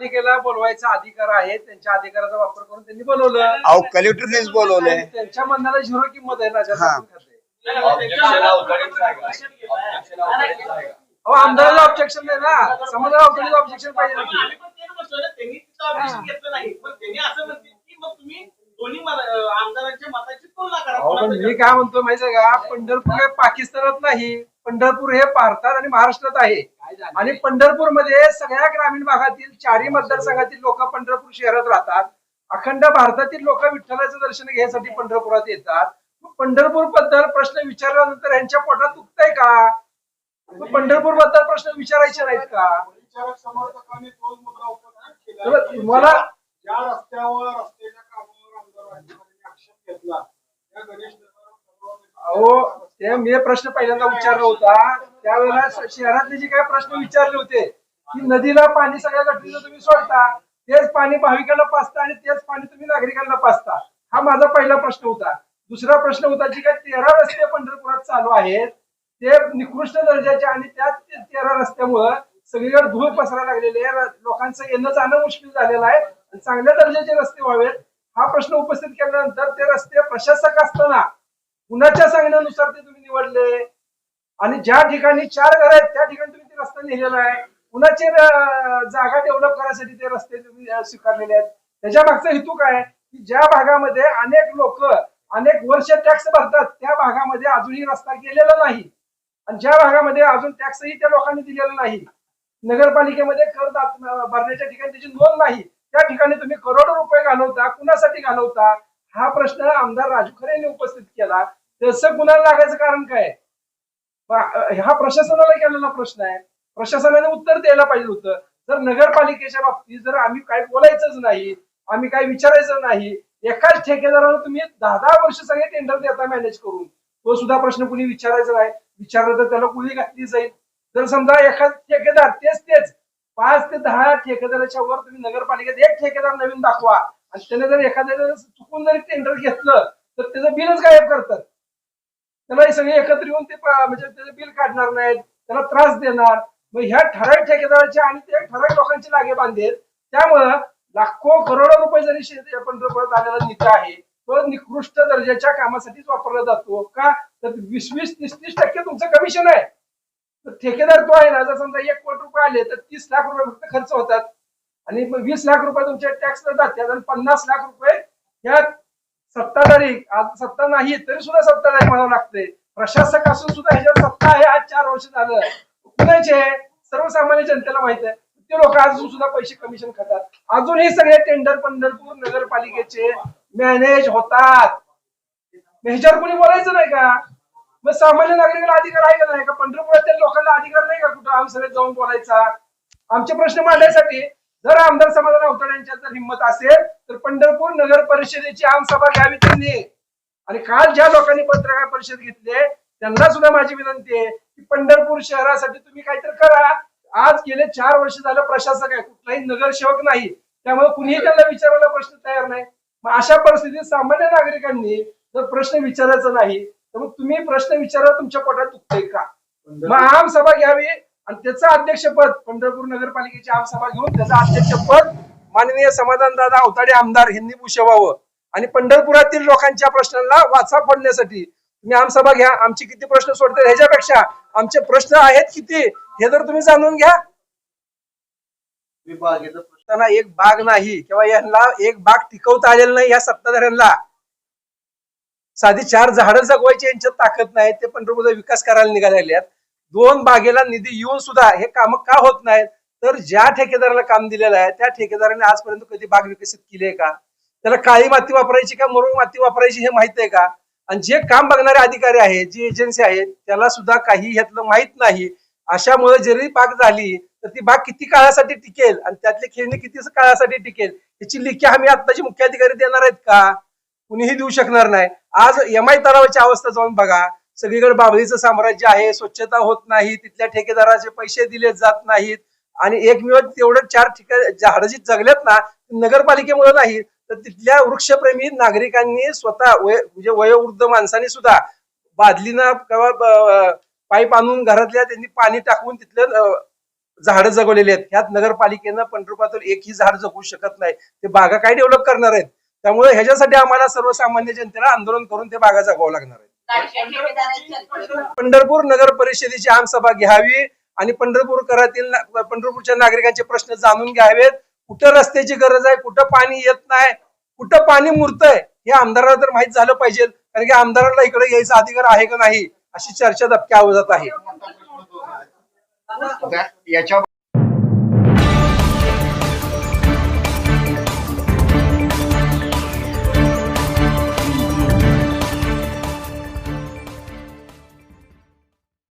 पालिकेला बोलवायचा अधिकार आहे त्यांच्या अधिकाराचा वापर करून त्यांनी बोलवलं अहो कलेक्टरनेच बोलवलंय त्यांच्या म्हणण्याला झिरो किंमत आहे ना ज्याचं. आपण खाते. अहो आमदाराला ऑब्जेक्शन नाही ना समाजाला अवतडीचं ऑब्जेक्शन पाहिजे ना की. आम्ही पण तेच म्हणतोय ना, त्यांनी तिथं ऑब्जेक्शन घेतलं नाही पण त्यांनी असं म्हणतील की मग तुम्ही दोन्ही मला- अं, आमदारांच्या मताची तुलना करा अहो, पण कोणाचं मी काय म्हणतो माहितीये का पंढरपूर हे पाकिस्तानात नाही पंढरपूर हे भारतात आणि महाराष्ट्रात आहे आणि पंढरपूरमध्ये सगळ्या ग्रामीण भागातील चारही मतदारसंघातील लोक पंढरपूर शहरात राहतात. अखंड भारतातील लोक विठ्ठलाचं दर्शन घ्यायसाठी पंढरपुरात येतात. पंढरपूरबद्दल प्रश्न विचारल्यानंतर यांच्या पोटात दुखतंय का? पंढरपूरबद्दल प्रश्न विचारायचे नाहीत का? तुम्हाला- ज्या रस्त्यावर रस्त्याच्या कामावर आमदार अधिकाऱ्यांनी आक्षेप घेतला अहो ते मी प्रश्न पहिल्यांदा विचारला होता. त्यावेळेला शहरातले जे काही प्रश्न विचारले होते की नदीला पाणी सगळ्या गटरीचं तुम्ही सोडता तेच पाणी भाविकांना पाचता आणि तेच पाणी तुम्ही नागरिकांना पाचता हा माझा पहिला प्रश्न होता. दुसरा प्रश्न होता जी काही तेरा रस्ते पंढरपुरात चालू आहेत ते निकृष्ट दर्जाचे आणि त्याच तेरा रस्त्यामुळं सगळीकडे धूळ पसरायला लागलेली आहे लोकांचं येणं जाणं मुश्किल झालेलं आहे आणि चांगल्या दर्जाचे रस्ते व्हावेत. हा प्रश्न उपस्थित केल्यानंतर ते रस्ते प्रशासक असताना कुणाच्या सांगण्यानुसार ते तुम्ही निवडले? आणि ज्या ठिकाणी चार घर आहेत त्या ठिकाणी तुम्ही ते रस्ता लिहिलेला आहे. कुणाचे जागा डेव्हलप करायसाठी ते रस्ते तुम्ही स्वीकारलेले आहेत. त्याच्या मागचा हेतू काय की ज्या भागामध्ये अनेक लोक अनेक वर्ष टॅक्स भरतात त्या भागामध्ये अजूनही रस्ता गेलेला नाही. आणि ज्या भागामध्ये अजून टॅक्सही त्या लोकांनी दिलेला नाही. नगरपालिकेमध्ये कर दात- भरण्याच्या ठिकाणी त्याची नोंद नाही. त्या ठिकाणी तुम्ही करोडो रुपये घालवता कुणासाठी घालवता? हा प्रश्न आमदार राजू खरे यांनी उपस्थित केला. तसं कुणाला लागायचं कारण काय? हा प्रशासनाला केलेला प्रश्न आहे. प्रशासनाने उत्तर द्यायला पाहिजे होतं. जर नगरपालिकेच्या बाबतीत जर आम्ही काय बोलायचंच नाही आम्ही काय विचारायचं नाही एकाच ठेकेदाराला तुम्ही दहा दहा वर्ष सगळे टेंडर देता मॅनेज करून. तो सुद्धा प्रश्न कुणी विचारायचा नाही. विचारलं तर त्याला कुणी घातली जाईल. जर समजा एखाद ठेकेदार तेच तेच पाच ते दहा ठेकेदाराच्या वर तुम्ही नगरपालिकेत एक ठेकेदार नवीन दाखवा आणि त्याने जर एखाद्या चुकून जरी टेंडर घेतलं तर त्याचं बिलच गायब करतात. त्याला हे सगळे एकत्र येऊन ते म्हणजे त्याचे बिल काढणार नाहीत त्याला त्रास देणार. मग ह्या ठराविक ठेकेदाराचे आणि ते ठराविक लोकांचे लागे बांधेल. त्यामुळं लाखो करोडो रुपये जरी शेत पंढरपुरात आलेला निधी आहे तो निकृष्ट दर्जाच्या कामासाठीच वापरला जातो का? तर वीस वीस तीस तीस टक्के तुमचं कमिशन आहे. तर ठेकेदार तो आहे ना जर समजा एक कोटी रुपये आले तर तीस लाख रुपये फक्त खर्च होतात. आणि मग वीस लाख रुपये तुमच्या टॅक्स जातात आणि पन्नास लाख रुपये ह्या सत्ताधारी आज सत्ता नाही तरी सुद्धा सत्ताधारी म्हणावं लागतंय. प्रशासक असून सुद्धा ह्याच्यावर सत्ता आहे आज चार वर्ष झालं. कुणाचे सर्वसामान्य जनतेला माहीत आहे. ते लोक अजून सुद्धा पैसे कमिशन खातात. अजून हे सगळे टेंडर पंढरपूर नगरपालिकेचे मॅनेज होतात. ह्याच्यावर कोणी बोलायचं नाही का? मग सामान्य नागरिकाला अधिकार आहे का नाही? का पंढरपुरातील लोकांना अधिकार नाही का कुठं? आम्ही सगळे जाऊन बोलायचा. आमचे प्रश्न मांडण्यासाठी जर आमदार समाधान अवतडे यांच्या जर हिंमत असेल तर पंढरपूर नगर परिषदेची आमसभा घ्यावी त्यांनी. आणि काल ज्या लोकांनी पत्रकार परिषद घेतली त्यांना सुद्धा माझी विनंती आहे की पंढरपूर शहरासाठी तुम्ही काहीतरी करा. आज गेले चार वर्ष झालं प्रशासक आहे कुठलाही नगरसेवक नाही. त्यामुळे कुणीही त्यांना विचारायला प्रश्न तयार नाही. मग अशा परिस्थितीत सामान्य नागरिकांनी जर प्रश्न विचारायचा नाही तर मग तुम्ही प्रश्न विचारायला तुमच्या पोटात दुखतोय का? मग आम सभा घ्यावी आणि त्याचं अध्यक्षपद पंढरपूर नगरपालिकेची आम सभा घेऊन त्याचं अध्यक्षपद माननीय समाधानदादा अवताडे आमदार ह्यांनी भूषवावं. आणि पंढरपुरातील लोकांच्या प्रश्नांना वाचा फोडण्यासाठी तुम्ही आमसभा घ्या. आमचे किती प्रश्न सोडतात ह्याच्यापेक्षा आमचे प्रश्न आहेत किती हे जर तुम्ही जाणून घ्या. विभागीय त्यांना एक बाग नाही किंवा यांना एक बाग टिकवता आलेला नाही या सत्ताधाऱ्यांना. साधी चार झाडं जगवायची यांच्यात ताकद नाही ते पंढरपूरचा विकास करायला निघालेले आहेत. दोन बागेला निधी येऊन सुद्धा हे काम का होत नाहीत? तर ज्या ठेकेदाराला काम दिलेलं आहे त्या ठेकेदाराने आजपर्यंत कधी बाग विकसित केली आहे का? त्याला काळी माती वापरायची का मुरुम माती वापरायची हे माहीत आहे का? आणि जे काम बघणारे अधिकारी आहेत जी एजन्सी आहेत त्याला सुद्धा काही ह्यातलं माहीत नाही. अशामुळे जरी बाग झाली तर ती बाग किती काळासाठी टिकेल आणि त्यातली खेळणी किती काळासाठी टिकेल याची लिखी आम्ही आत्ताचे मुख्याधिकारी देणार आहेत का? कुणीही देऊ शकणार नाही. आज एम आय तलावाची अवस्था जाऊन बघा. सगळीकडे बाबळीचं साम्राज्य आहे स्वच्छता होत नाही तिथल्या ठेकेदाराचे पैसे दिले जात नाहीत. आणि एकमेव तेवढं चार ठिकाण झाडं जी जगल्यात ना नगरपालिकेमुळे नाही तर तिथल्या वृक्षप्रेमी नागरिकांनी स्वतः वय म्हणजे वयोवृद्ध माणसांनी सुद्धा बादलीना किंवा पाईप आणून घरातल्या त्यांनी पाणी टाकून तिथलं झाडं जगवलेली आहेत. ह्यात नगरपालिकेनं पंढरपुरातून एकही झाड जगवू शकत नाही. ते बागा काय डेव्हलप करणार आहेत? त्यामुळे ह्याच्यासाठी आम्हाला सर्वसामान्य जनतेला आंदोलन करून ते बागा जगवावं लागणार आहे पंढरपूर नगर परिषदेची आमसभा घ्यावी आणि पंढरपूरकरातील पंढरपूरच्या नागरिकांचे प्रश्न जाणून घ्यावेत. कुठं रस्त्याची गरज आहे कुठं पाणी येत नाही कुठं पाणी मुरतंय हे आमदाराला तर माहीत झालं पाहिजे. कारण की आमदाराला इकडे यायचा अधिकार आहे का नाही अशी चर्चा दबक्या आवाजात आहे. याच्या